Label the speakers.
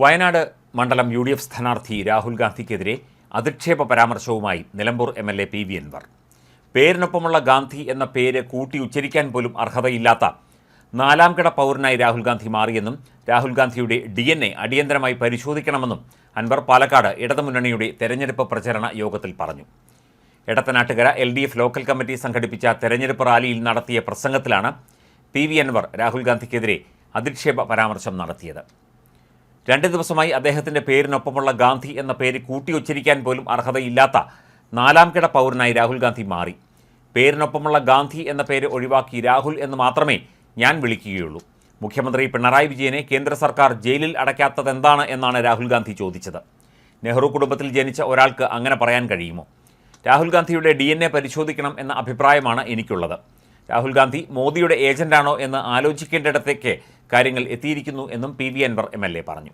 Speaker 1: വയനാട് മണ്ഡലം U D F സ്ഥാനാർത്ഥി രാഹുൽ ഗാന്ധിക്കെതിരെ അധിക്ഷേപ പരാമർശവുമായി Nilambur M L A P V Anvar. പേരിനൊപ്പമുള്ള Gandhi എന്ന പേര് കൂട്ടി ഉച്ചരിക്കാൻ പോലും അർഹതയില്ലാത്ത നാലാം കിട പൗരനായി രാഹുൽ ഗാന്ധി മാറിയെന്നും രാഹുൽ ഗാന്ധിയുടെ ഡി എൻ എ അടിയന്തരമായി പരിശോധിക്കണമെന്നും അൻവർ പാലക്കാട് ഇടതുമുന്നണിയുടെ തെരഞ്ഞെടുപ്പ് പ്രചരണ യോഗത്തിൽ പറഞ്ഞു. Edathanattukara L D F local committee സംഘടിപ്പിച്ച തെരഞ്ഞെടുപ്പ് റാലിയിൽ നടത്തിയ പ്രസംഗത്തിലാണ് പി വി അൻവർ രാഹുൽ ഗാന്ധിക്കെതിരെ അധിക്ഷേപ പരാമർശം നടത്തിയത്. രണ്ട് ദിവസമായി അദ്ദേഹത്തിന്റെ പേരിനൊപ്പമുള്ള ഗാന്ധി എന്ന പേര് കൂട്ടിയുച്ചരിക്കാൻ പോലും അർഹതയില്ലാത്ത നാലാം കിട പൗരനായി രാഹുൽ ഗാന്ധി മാറി. പേരിനൊപ്പമുള്ള ഗാന്ധി എന്ന പേര് ഒഴിവാക്കി രാഹുൽ എന്ന് മാത്രമേ ഞാൻ വിളിക്കുകയുള്ളൂ. മുഖ്യമന്ത്രി പിണറായി വിജയനെ കേന്ദ്ര സർക്കാർ ജയിലിൽ അടയ്ക്കാത്തതെന്താണ് എന്നാണ് രാഹുൽ ഗാന്ധി ചോദിച്ചത്. നെഹ്റു കുടുംബത്തിൽ ജനിച്ച ഒരാൾക്ക് അങ്ങനെ പറയാൻ കഴിയുമോ? രാഹുൽ ഗാന്ധിയുടെ ഡി പരിശോധിക്കണം എന്ന അഭിപ്രായമാണ് എനിക്കുള്ളത്. രാഹുൽ ഗാന്ധി മോദിയുടെ ഏജന്റാണോ എന്ന് ആലോചിക്കേണ്ടിടത്തേക്ക് കാര്യങ്ങൾ എത്തിയിരിക്കുന്നു എന്നും പി വി അൻവർ എം പറഞ്ഞു